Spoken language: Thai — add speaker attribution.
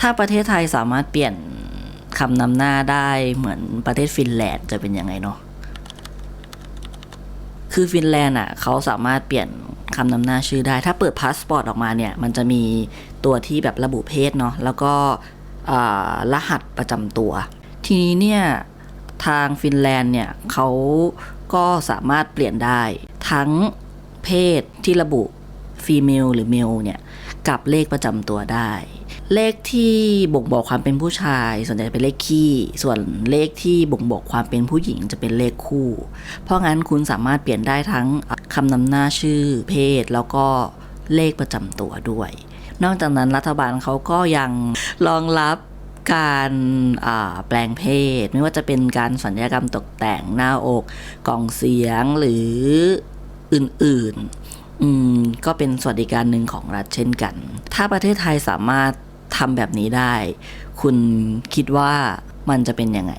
Speaker 1: ถ้าประเทศไทยสามารถเปลี่ยนคำนำหน้าได้เหมือนประเทศฟินแลนด์จะเป็นยังไงเนาะคือฟินแลนด์อะเขาสามารถเปลี่ยนคำนำหน้าชื่อได้ ถ้าเปิดพาสปอร์ตออกมาเนี่ย มันจะมีตัวที่แบบระบุเพศเนาะแล้วก็รหัสประจำตัว ทีนี้เนี่ยทางฟินแลนด์เนี่ยเขาก็สามารถเปลี่ยนได้ทั้งเพศที่ระบุฟีเมลหรือเมลเนี่ย กับเลขประจำตัวได้ เลขที่บ่งบอกความเป็นผู้ชาย ส่วนใหญ่จะเป็นเลขคี่ ส่วนเลขที่บ่งบอกความเป็นผู้หญิงจะเป็นเลขคู่ เพราะงั้นคุณสามารถเปลี่ยนได้ทั้งคำนำหน้าชื่อ เพศ แล้วก็เลขประจำตัวด้วย นอกจากนั้นรัฐบาลเขาก็ยังรองรับการแปลงเพศ ไม่ว่าจะเป็นการสัญญกรรมตกแต่งหน้าอก กล่องเสียงหรืออื่นๆ อืมก็เป็นสวัสดิการหนึ่งของรัฐเช่นกัน ถ้าประเทศไทยสามารถทำแบบนี้ได้ คุณคิดว่ามันจะเป็นยังไง